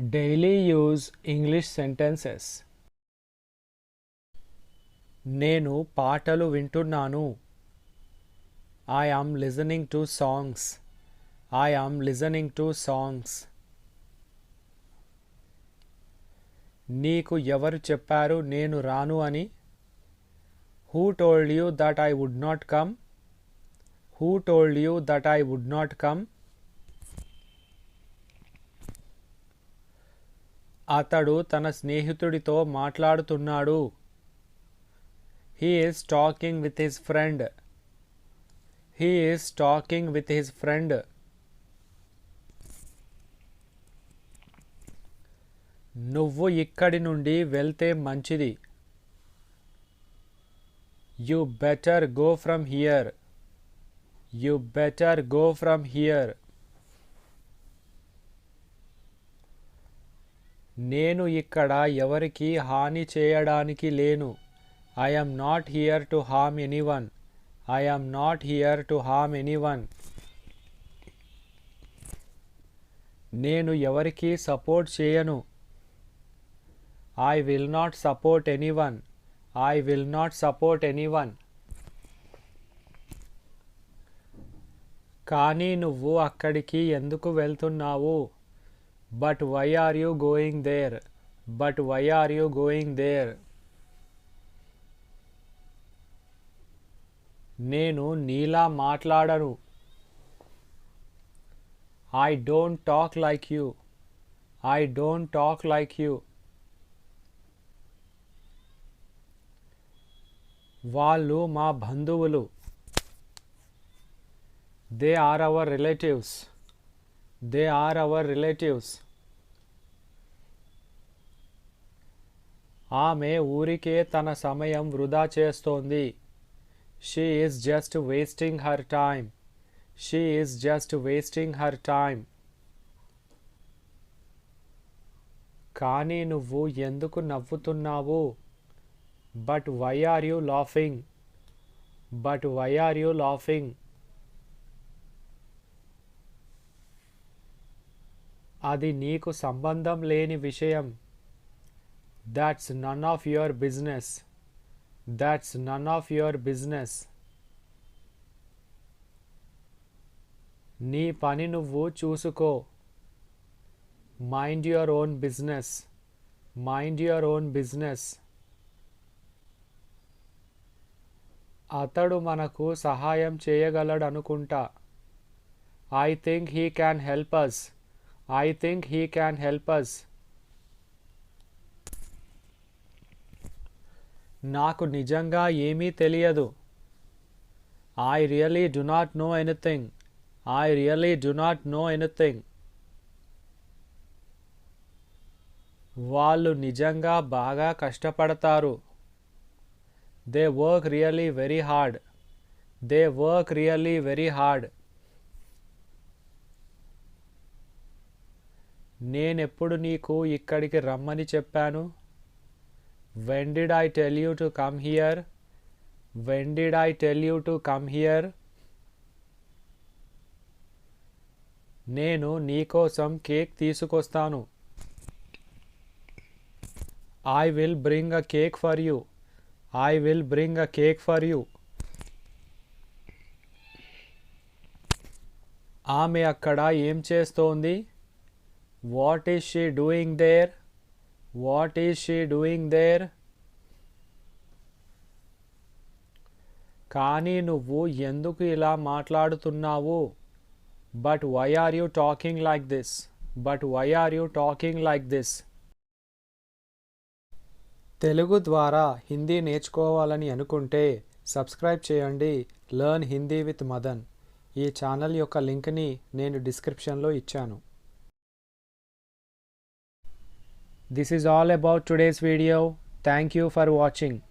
Daily use English sentences. నేను పాటలు వింటున్నాను. I am listening to songs I am listening to songs నీకు ఎవరు చెప్పారు నేను రాను అని? Who told you that I would not come who told you that I would not come అతడు తన స్నేహితుడితో మాట్లాడుతున్నాడు. He is talking with his friend he is talking with his friend నువ్వు ఇక్కడి నుండి వెళ్తే మంచిది. You better go from here you better go from here నేను ఇక్కడ ఎవరికి హాని చేయడానికి లేను. I not here to harm anyone I am not here to harm anyone నేను ఎవరికి సపోర్ట్ చేయను. I will not support anyone I will not support anyone కానీ నువ్వు అక్కడికి ఎందుకు వెళ్తున్నావు? But why are you going there but why are you going there నేను నీలా మాట్లాడను. I don't talk like you I don't talk like you వాళ్ళు మా బంధువులు. They are our relatives they are our relatives ఆమె ఊరికే తన సమయం వృధా చేస్తోంది. She is just wasting her time she is just wasting her time కానీ నువ్వు ఎందుకు నవ్వుతున్నావు? But why are you laughing but why are you laughing అది నీకు సంబంధం లేని విషయం. That's none of your business that's none of your business నీ పని నువ్వు చూసుకో. Mind your own business mind your own business అతడు మనకు సహాయం చేయగలడనుకుంటా. I think he can help us I think he can help us నాకు నిజంగా ఏమీ తెలియదు. I really do not know anything I really do not know anything వాళ్ళు నిజంగా బాగా కష్టపడతారు. They work really very hard they work really very hard నేనెప్పుడు నీకు ఇక్కడికి రమ్మని చెప్పాను? When did I tell you to come here when did I tell you to come here నేను నీకోసం కేక్ తీసుకొస్తాను. I will bring a cake for you I will bring a cake for you ఆమె అక్కడ ఏం చేస్తోంది? What is she doing there what is she doing there కానీ నువ్వు ఎందుకు ఇలా మాట్లాడుతున్నావు? But why are you talking like this but why are you talking like this Telugu ద్వారా హిందీ నేర్చుకోవాలని అనుకుంటే సబ్స్క్రైబ్ చేయండి. లర్న్ హిందీ విత్ మదన్ ఈ ఛానల్ యొక్క లింక్ని నేను డిస్క్రిప్షన్లో ఇచ్చాను. This is all about today's video. Thank you for watching.